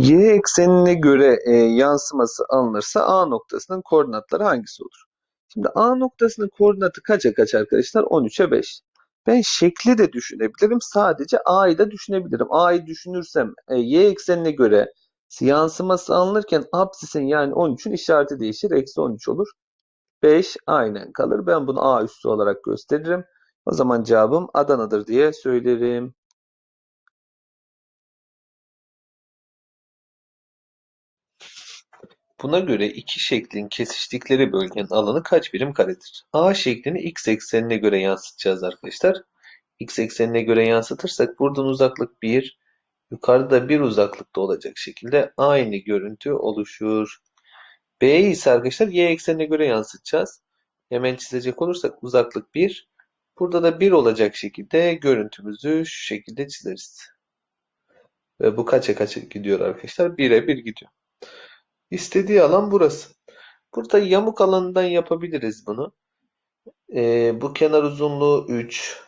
Y eksenine göre e, yansıması alınırsa A noktasının koordinatları hangisi olur? Şimdi A noktasının koordinatı kaça kaç arkadaşlar? 13'e 5. Ben şekli de düşünebilirim. Sadece A'yı da düşünebilirim. A'yı düşünürsem e, Y eksenine göre yansıması alınırken absisin yani 13'ün işareti değişir. Eksi 13 olur. 5 aynen kalır. Ben bunu A üssü olarak gösteririm. O zaman cevabım Adana'dır diye söylerim. Buna göre iki şeklin kesiştikleri bölgenin alanı kaç birim karedir? A şeklini x eksenine göre yansıtacağız arkadaşlar. X eksenine göre yansıtırsak buradan uzaklık 1, yukarıda da 1 uzaklıkta olacak şekilde aynı görüntü oluşur. B'yi ise arkadaşlar y eksenine göre yansıtacağız. Hemen çizecek olursak uzaklık 1, burada da 1 olacak şekilde görüntümüzü şu şekilde çizeriz. Ve bu kaça kaça gidiyor arkadaşlar? 1'e 1 gidiyor. İstediği alan burası. Burada yamuk alanından yapabiliriz bunu. Ee, bu kenar uzunluğu 3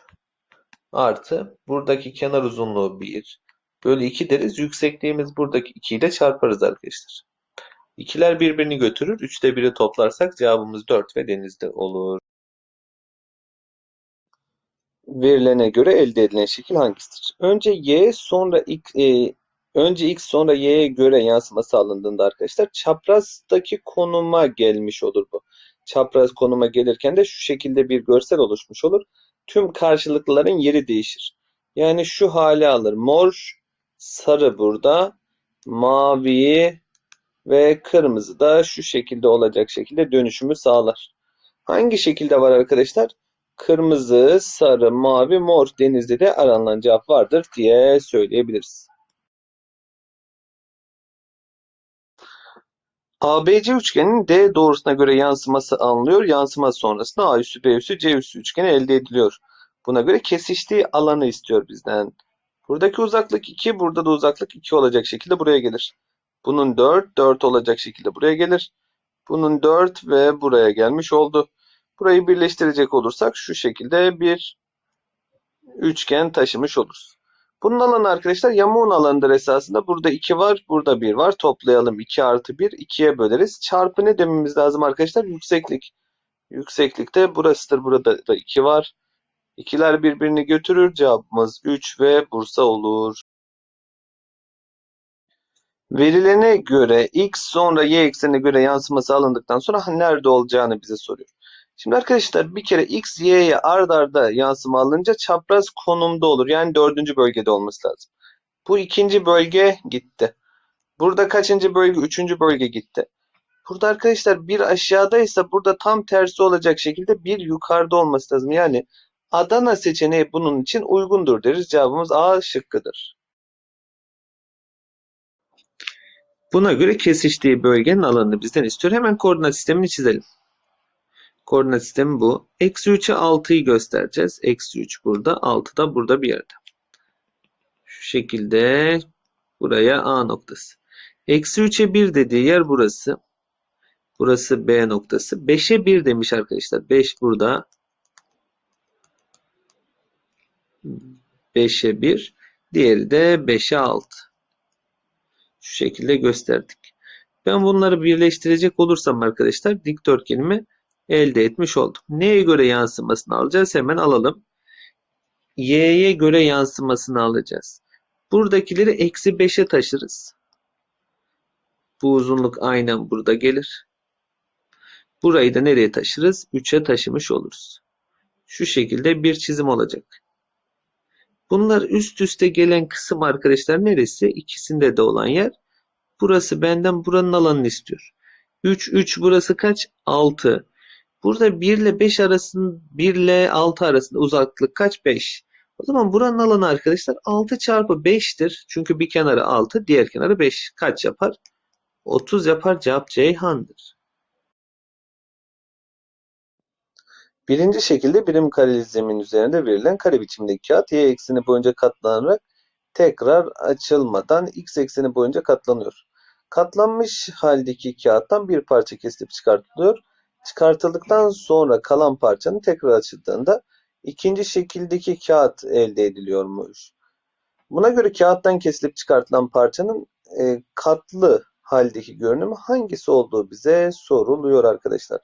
artı buradaki kenar uzunluğu 1 bölü 2 deriz. Yüksekliğimiz buradaki 2 ile çarparız arkadaşlar. İkiler birbirini götürür. 3'te 1'i toplarsak cevabımız 4 ve denizde olur. Verilene göre elde edilen şekil hangisidir? Önce y sonra x, e, önce x sonra y'ye göre yansıma sağlandığında arkadaşlar çaprazdaki konuma gelmiş olur bu. Çapraz konuma gelirken de şu şekilde bir görsel oluşmuş olur. Tüm karşılıklıların yeri değişir. Yani şu hale alır. Mor, sarı burada, mavi ve kırmızı da şu şekilde olacak şekilde dönüşümü sağlar. Hangi şekilde var arkadaşlar? Kırmızı, sarı, mavi, mor denizde de aranılan cevap vardır diye söyleyebiliriz. ABC üçgenin D doğrusuna göre yansıması alınıyor. Yansıma sonrasında A üssü, B üssü, C üssü üçgeni elde ediliyor. Buna göre kesiştiği alanı istiyor bizden. Buradaki uzaklık 2, burada da uzaklık 2 olacak şekilde buraya gelir. Bunun 4, 4 olacak şekilde buraya gelir. Bunun 4 ve buraya gelmiş oldu. Burayı birleştirecek olursak şu şekilde bir üçgen taşımış oluruz. Bunun alanı arkadaşlar yamuğun alanıdır esasında. Burada 2 var, burada 1 var. Toplayalım 2 artı 1, 2'ye böleriz. Çarpı ne dememiz lazım arkadaşlar? Yükseklik. Yükseklikte burasıdır. Burada da 2 var. İkiler birbirini götürür. Cevabımız 3 ve Bursa olur. Verilene göre x sonra y eksenine göre yansıması alındıktan sonra nerede olacağını bize soruyor. Şimdi arkadaşlar bir kere x, y'ye ard arda yansıma alınca çapraz konumda olur. Yani dördüncü bölgede olması lazım. Bu ikinci bölge gitti. Burada kaçıncı bölge? Üçüncü bölge gitti. Burada arkadaşlar bir aşağıdaysa burada tam tersi olacak şekilde bir yukarıda olması lazım. Yani Adana seçeneği bunun için uygundur deriz. Cevabımız A şıkkıdır. Buna göre kesiştiği bölgenin alanını bizden istiyor. Hemen koordinat sistemini çizelim. Koordinat sistemi bu. Eksi 3'e 6'yı göstereceğiz. Eksi 3 burada. 6 da burada bir yerde. Şu şekilde buraya A noktası. Eksi 3'e 1 dediği yer burası. Burası B noktası. 5'e 1 demiş arkadaşlar. 5 burada. 5'e 1. Diğeri de 5'e 6. Şu şekilde gösterdik. Ben bunları birleştirecek olursam arkadaşlar dikdörtgenimi elde etmiş oldum. Neye göre yansımasını alacağız? Hemen alalım. Y'ye göre yansımasını alacağız. Buradakileri eksi 5'e taşırız. Bu uzunluk aynen burada gelir. Burayı da nereye taşırız? 3'e taşımış oluruz. Şu şekilde bir çizim olacak. Bunlar üst üste gelen kısım arkadaşlar neresi? İkisinde de olan yer. Burası benden buranın alanını istiyor. 3, 3 burası kaç? 6. Burada 1 ile 5 arasında 1 ile 6 arasında uzaklık kaç? 5. O zaman buranın alanı arkadaşlar 6 çarpı 5'tir. Çünkü bir kenarı 6, diğer kenarı 5. Kaç yapar? 30 yapar. Cevap Ceyhan'dır. Birinci şekilde birim kareli zemin üzerinde verilen kare biçimdeki kağıt y ekseni boyunca katlanarak tekrar açılmadan x ekseni boyunca katlanıyor. Katlanmış haldeki kağıttan bir parça kesilip çıkartılıyor. Çıkartıldıktan sonra kalan parçanın tekrar açıldığında ikinci şekildeki kağıt elde ediliyormuş. Buna göre kağıttan kesilip çıkartılan parçanın e, katlı haldeki görünüm hangisi olduğu bize soruluyor arkadaşlar.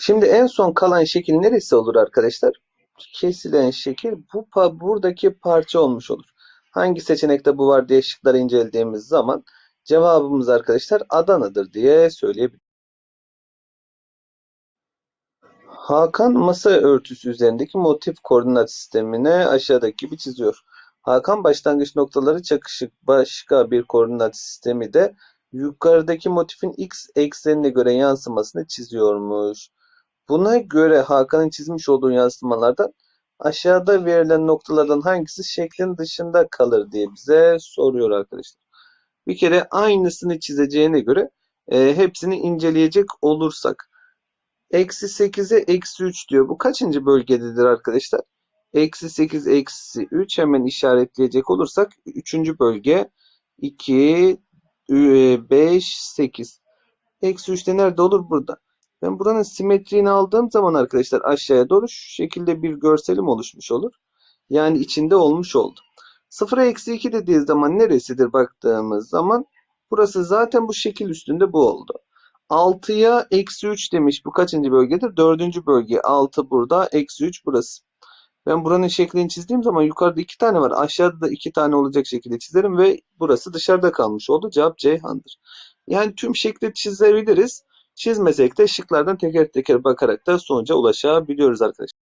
Şimdi en son kalan şekil neresi olur arkadaşlar? Kesilen şekil bu pa- buradaki parça olmuş olur. Hangi seçenekte bu var diye şıkları incelediğimiz zaman cevabımız arkadaşlar Adana'dır diye söyleyebiliriz. Hakan masa örtüsü üzerindeki motif koordinat sistemine aşağıdaki gibi çiziyor. Hakan başlangıç noktaları çakışık başka bir koordinat sistemi de yukarıdaki motifin x eksenine göre yansımasını çiziyormuş. Buna göre Hakan'ın çizmiş olduğu yansımalardan aşağıda verilen noktalardan hangisi şeklin dışında kalır diye bize soruyor arkadaşlar. Bir kere aynısını çizeceğine göre e, hepsini inceleyecek olursak Eksi 8'e eksi 3 diyor. Bu kaçıncı bölgededir arkadaşlar? Eksi 8, eksi 3 hemen işaretleyecek olursak 3. bölge 2, 5, 8. Eksi 3 de nerede olur? Burada. Ben buranın simetriğini aldığım zaman arkadaşlar aşağıya doğru şu şekilde bir görselim oluşmuş olur. Yani içinde olmuş oldu. 0'a eksi 2 dediği zaman neresidir baktığımız zaman burası zaten bu şekil üstünde bu oldu. 6'ya eksi 3 demiş. Bu kaçıncı bölgedir? Dördüncü bölge. 6 burada. Eksi 3 burası. Ben buranın şeklini çizdiğim zaman yukarıda 2 tane var. Aşağıda da 2 tane olacak şekilde çizerim ve burası dışarıda kalmış oldu. Cevap Ceyhan'dır. Yani tüm şekli çizebiliriz. Çizmesek de şıklardan teker teker bakarak da sonuca ulaşabiliyoruz arkadaşlar.